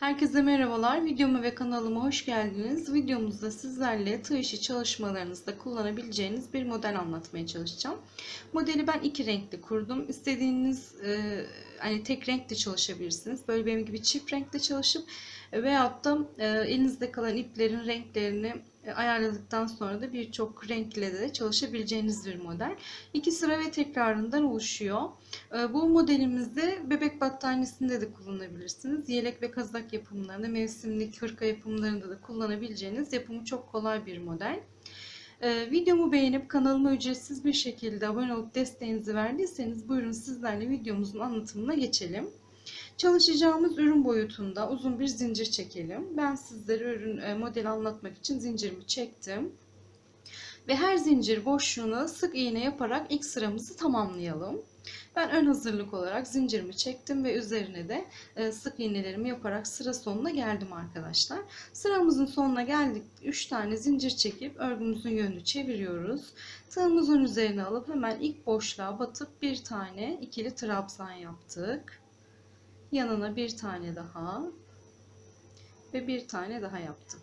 Herkese merhabalar. Videoma ve kanalıma hoş geldiniz. Videomuzda sizlerle tığ çalışmalarınızda kullanabileceğiniz bir model anlatmaya çalışacağım. Modeli ben iki renkli kurdum. İstediğiniz e, hani tek renkte çalışabilirsiniz. Böyle benim gibi çift renkte çalışıp e, veyahut da e, elinizde kalan iplerin renklerini e, ayarladıktan sonra da birçok renkle de çalışabileceğiniz bir model. İki sıra ve tekrarından oluşuyor. Bu modelimizde bebek battaniyesinde de kullanabilirsiniz. Yelek ve kazak yapımlarında, mevsimlik hırka yapımlarında da kullanabileceğiniz yapımı çok kolay bir model. E, Videomu beğenip kanalıma ücretsiz bir şekilde abone olup desteğinizi verdiyseniz buyurun sizlerle videomuzun anlatımına geçelim. Çalışacağımız ürün boyutunda uzun bir zincir çekelim. Ben sizlere ürün e, model anlatmak için zincirimi çektim. Ve her zincir boşluğuna sık iğne yaparak ilk sıramızı tamamlayalım. Ben ön hazırlık olarak zincirimi çektim ve üzerine de e, sık iğnelerimi yaparak sıra sonuna geldim arkadaşlar. Sıramızın sonuna geldik. 3 tane zincir çekip örgümüzün yönünü çeviriyoruz. Tığımızın üzerine alıp hemen ilk boşluğa batıp bir tane ikili trabzan yaptık. Yanına bir tane daha ve bir tane daha yaptım.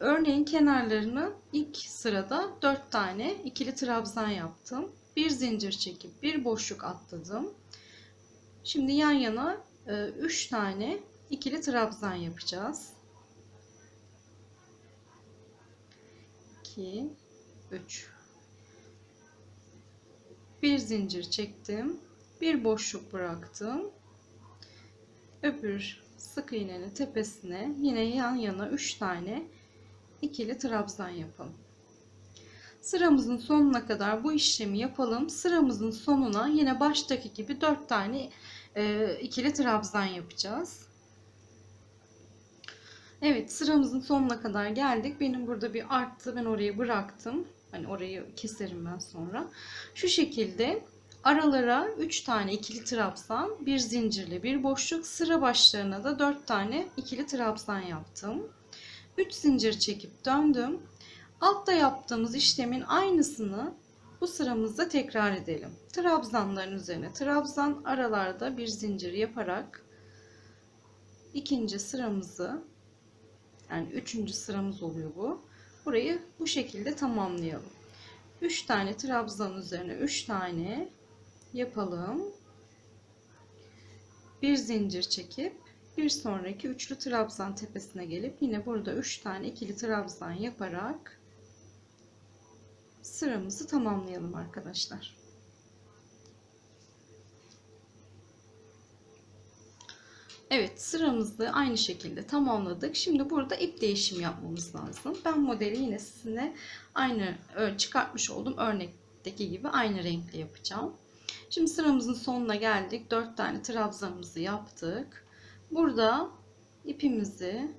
Örneğin kenarlarını ilk sırada 4 tane ikili trabzan yaptım. Bir zincir çekip bir boşluk atladım. Şimdi yan yana 3 tane ikili trabzan yapacağız. 2 3 Bir zincir çektim. Bir boşluk bıraktım. Öbür sık iğnenin tepesine yine yan yana 3 tane ikili trabzan yapalım. Sıramızın sonuna kadar bu işlemi yapalım. Sıramızın sonuna yine baştaki gibi 4 tane e, ikili trabzan yapacağız. Evet sıramızın sonuna kadar geldik. Benim burada bir arttı. Ben orayı bıraktım. Hani orayı keserim ben sonra. Şu şekilde aralara 3 tane ikili trabzan, bir zincirli bir boşluk, sıra başlarına da 4 tane ikili trabzan yaptım. 3 zincir çekip döndüm. Altta yaptığımız işlemin aynısını bu sıramızda tekrar edelim. Trabzanların üzerine trabzan aralarda bir zincir yaparak ikinci sıramızı yani üçüncü sıramız oluyor bu. Burayı bu şekilde tamamlayalım. 3 tane trabzan üzerine 3 tane yapalım. Bir zincir çekip bir sonraki üçlü trabzan tepesine gelip yine burada 3 tane ikili trabzan yaparak sıramızı tamamlayalım arkadaşlar. Evet sıramızı aynı şekilde tamamladık. Şimdi burada ip değişimi yapmamız lazım. Ben modeli yine sizinle aynı çıkartmış olduğum örnekteki gibi aynı renkle yapacağım. Şimdi sıramızın sonuna geldik. 4 tane trabzanımızı yaptık. Burada ipimizi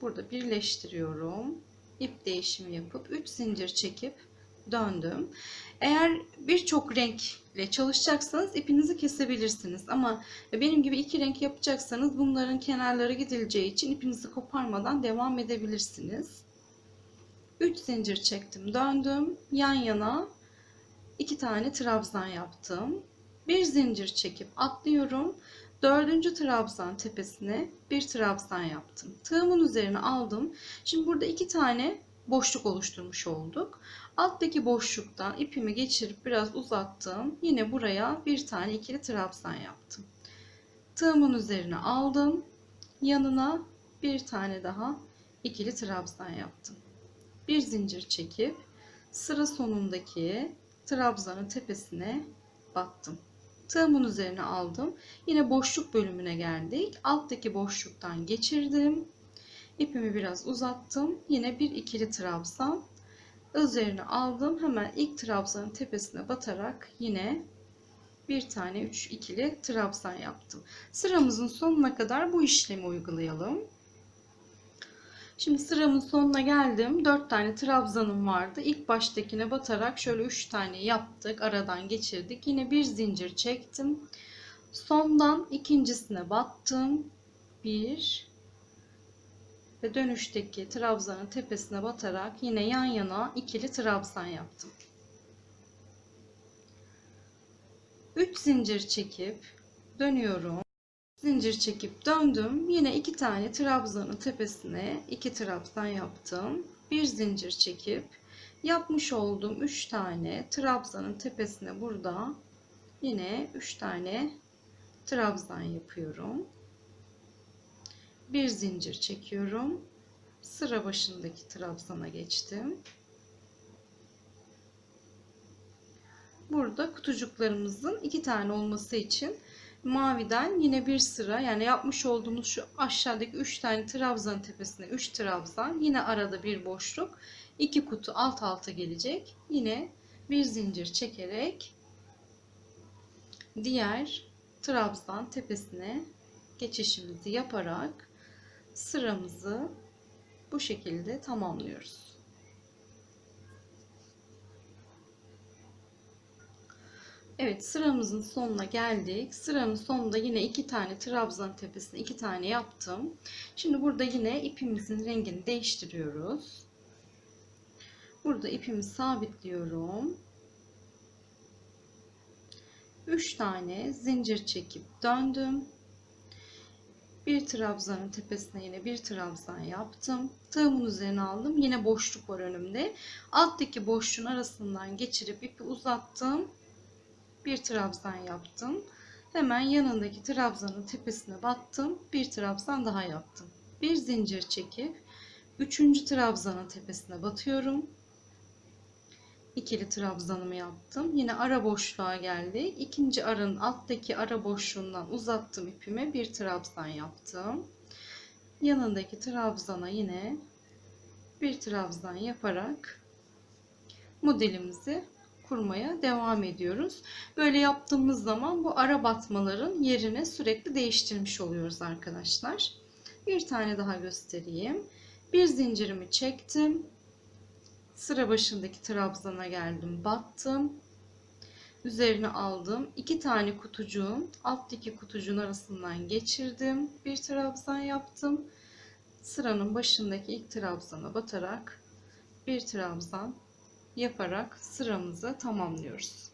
burada birleştiriyorum. İp değişimi yapıp 3 zincir çekip döndüm. Eğer birçok renkle çalışacaksanız ipinizi kesebilirsiniz. Ama benim gibi iki renk yapacaksanız bunların kenarları gidileceği için ipinizi koparmadan devam edebilirsiniz. 3 zincir çektim, döndüm. Yan yana 2 tane trabzan yaptım. Bir zincir çekip atlıyorum. Dördüncü trabzan tepesine bir trabzan yaptım. Tığımın üzerine aldım. Şimdi burada iki tane boşluk oluşturmuş olduk. Alttaki boşluktan ipimi geçirip biraz uzattım. Yine buraya bir tane ikili trabzan yaptım. Tığımın üzerine aldım. Yanına bir tane daha ikili trabzan yaptım. Bir zincir çekip sıra sonundaki trabzanın tepesine battım. Tığımın üzerine aldım. Yine boşluk bölümüne geldik. Alttaki boşluktan geçirdim. İpimi biraz uzattım. Yine bir ikili trabzan. Üzerine aldım. Hemen ilk trabzanın tepesine batarak yine bir tane üç ikili trabzan yaptım. Sıramızın sonuna kadar bu işlemi uygulayalım. Şimdi sıramın sonuna geldim. 4 tane trabzanım vardı. İlk baştakine batarak şöyle 3 tane yaptık. Aradan geçirdik. Yine bir zincir çektim. Sondan ikincisine battım. 1 ve dönüşteki trabzanın tepesine batarak yine yan yana ikili trabzan yaptım. 3 zincir çekip dönüyorum. Zincir çekip döndüm. Yine iki tane trabzanın tepesine iki trabzan yaptım. Bir zincir çekip yapmış olduğum üç tane trabzanın tepesine burada yine üç tane trabzan yapıyorum. Bir zincir çekiyorum. Sıra başındaki trabzana geçtim. Burada kutucuklarımızın iki tane olması için maviden yine bir sıra yani yapmış olduğumuz şu aşağıdaki 3 tane trabzanın tepesine 3 trabzan yine arada bir boşluk iki kutu alt alta gelecek yine bir zincir çekerek diğer trabzan tepesine geçişimizi yaparak sıramızı bu şekilde tamamlıyoruz. Evet sıramızın sonuna geldik. Sıranın sonunda yine iki tane trabzan tepesine iki tane yaptım. Şimdi burada yine ipimizin rengini değiştiriyoruz. Burada ipimi sabitliyorum. 3 tane zincir çekip döndüm. Bir trabzanın tepesine yine bir trabzan yaptım. Tığımın üzerine aldım. Yine boşluk var önümde. Alttaki boşluğun arasından geçirip ipi uzattım bir trabzan yaptım. Hemen yanındaki trabzanın tepesine battım. Bir trabzan daha yaptım. Bir zincir çekip üçüncü trabzanın tepesine batıyorum. İkili trabzanımı yaptım. Yine ara boşluğa geldik. İkinci aranın alttaki ara boşluğundan uzattım ipimi. Bir trabzan yaptım. Yanındaki trabzana yine bir trabzan yaparak modelimizi kurmaya devam ediyoruz. Böyle yaptığımız zaman bu ara batmaların yerini sürekli değiştirmiş oluyoruz arkadaşlar. Bir tane daha göstereyim. Bir zincirimi çektim. Sıra başındaki trabzana geldim, battım. Üzerine aldım. iki tane kutucuğun alttaki kutucuğun arasından geçirdim. Bir trabzan yaptım. Sıranın başındaki ilk trabzana batarak bir trabzan yaparak sıramızı tamamlıyoruz.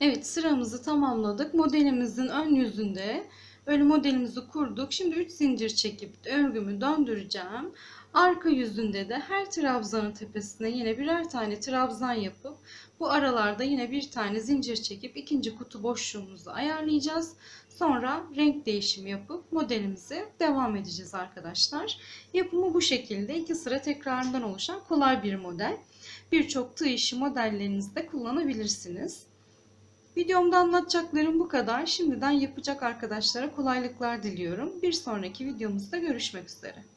Evet sıramızı tamamladık. Modelimizin ön yüzünde böyle modelimizi kurduk. Şimdi 3 zincir çekip örgümü döndüreceğim. Arka yüzünde de her trabzanın tepesine yine birer tane trabzan yapıp bu aralarda yine bir tane zincir çekip ikinci kutu boşluğumuzu ayarlayacağız. Sonra renk değişimi yapıp modelimize devam edeceğiz arkadaşlar. Yapımı bu şekilde iki sıra tekrarından oluşan kolay bir model. Birçok tığ işi modellerinizde kullanabilirsiniz. Videomda anlatacaklarım bu kadar. Şimdiden yapacak arkadaşlara kolaylıklar diliyorum. Bir sonraki videomuzda görüşmek üzere.